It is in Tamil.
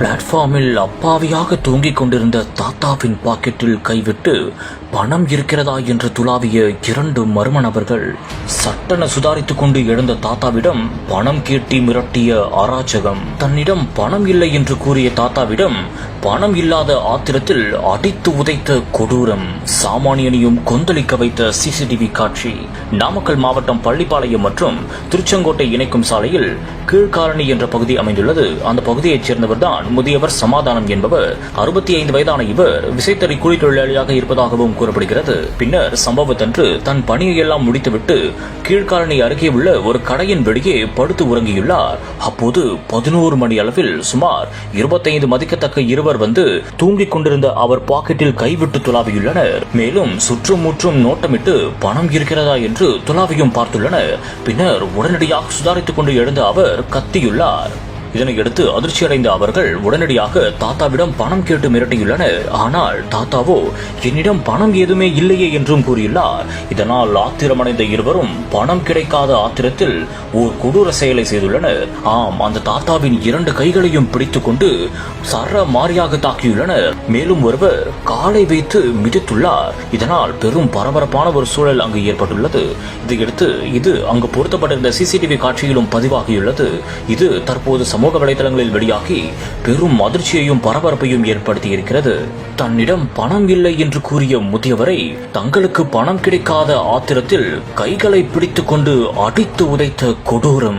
பிளாட்ஃபார்மில் அப்பாவியாக தூங்கிக் கொண்டிருந்த தாத்தாவின் பாக்கெட்டில் கைவிட்டு பணம் இருக்கிறதா என்று துளாவிய இரண்டு மர்ம நபர்கள் சட்டென சுதாரித்துக் கொண்டு எழுந்த தாத்தாவிடம் பணம் கேட்டி மிரட்டிய அராஜகம். தன்னிடம் பணம் இல்லை என்று கூறிய தாத்தாவிடம் பணம் இல்லாத ஆத்திரத்தில் அடித்து உதைத்த கொடூரம். சாமானியனையும் கொந்தளிக்க வைத்த சிசிடிவி காட்சி. நாமக்கல் மாவட்டம் பள்ளிப்பாளையம் மற்றும் திருச்செங்கோட்டை இணைக்கும் சாலையில் கீழ்காரணி என்ற பகுதி அமைந்துள்ளது. அந்த பகுதியைச் சேர்ந்தவர்தான் முதியவர் சமாதானம் என்பவர். அறுபத்தி ஐந்து வயதான இவர் விசைத்தறி கூலி தொழிலாளியாக இருப்பதாகவும் கூறப்படுகிறது. பின்னர் சம்பவத்தன்று தன் பணியை எல்லாம் முடித்துவிட்டு கீழ்காலனி அருகே உள்ள ஒரு கடையின் வெளியே படுத்து உறங்கியுள்ளார். அப்போது பதினோரு மணி அளவில் சுமார் இருபத்தைந்து மதிக்கத்தக்க இருவர் வந்து தூங்கிக் கொண்டிருந்த அவர் பாக்கெட்டில் கைவிட்டு துளாவியுள்ளனர் மேலும் சுற்றும் முற்றும் நோட்டமிட்டு பணம் இருக்கிறதா என்று துளாவியும் பார்த்துள்ளனர். பின்னர் உடனடியாக சுதாரித்துக் கொண்டு எழுந்த அவர் கத்தியுள்ளார். இதனையடுத்து அதிர்ச்சியடைந்த அவர்கள் உடனடியாக தாத்தாவிடம் பணம் கேட்டு மிரட்டியுள்ளனர். ஆனால் தாத்தாவோ என்னிடம் பணம் ஏதுமே இல்லையே என்றும் கூறியுள்ளார். இதனால் ஆத்திரமடைந்த இருவரும் பணம் கிடைக்காத ஆத்திரத்தில் ஓர் கொடூர செயலை செய்துள்ளனர். ஆம் அந்த தாத்தாவின் இரண்டு கைகளையும் பிடித்துக்கொண்டு சர மாறியாக தாக்கியுள்ளனர். மேலும் ஒருவர் காலை வைத்து மிதித்துள்ளார். இதனால் பெரும் பரபரப்பான ஒரு சூழல் அங்கு ஏற்பட்டுள்ளது. இதையடுத்து இது அங்கு பொருத்தப்பட்டிருந்த சிசிடிவி காட்சியிலும் பதிவாகியுள்ளது. இது தற்போது சமூக வலைதளங்களில் வெளியாகி பெரும் அதிர்ச்சியையும் பரபரப்பையும் ஏற்படுத்தியிருக்கிறது. தன்னிடம் பணம் இல்லை என்று கூறிய முதியவரை தங்களுக்கு பணம் கிடைக்காத ஆத்திரத்தில் கைகளை பிடித்துக்கொண்டு அடித்து உதைத்த கொடூரம்.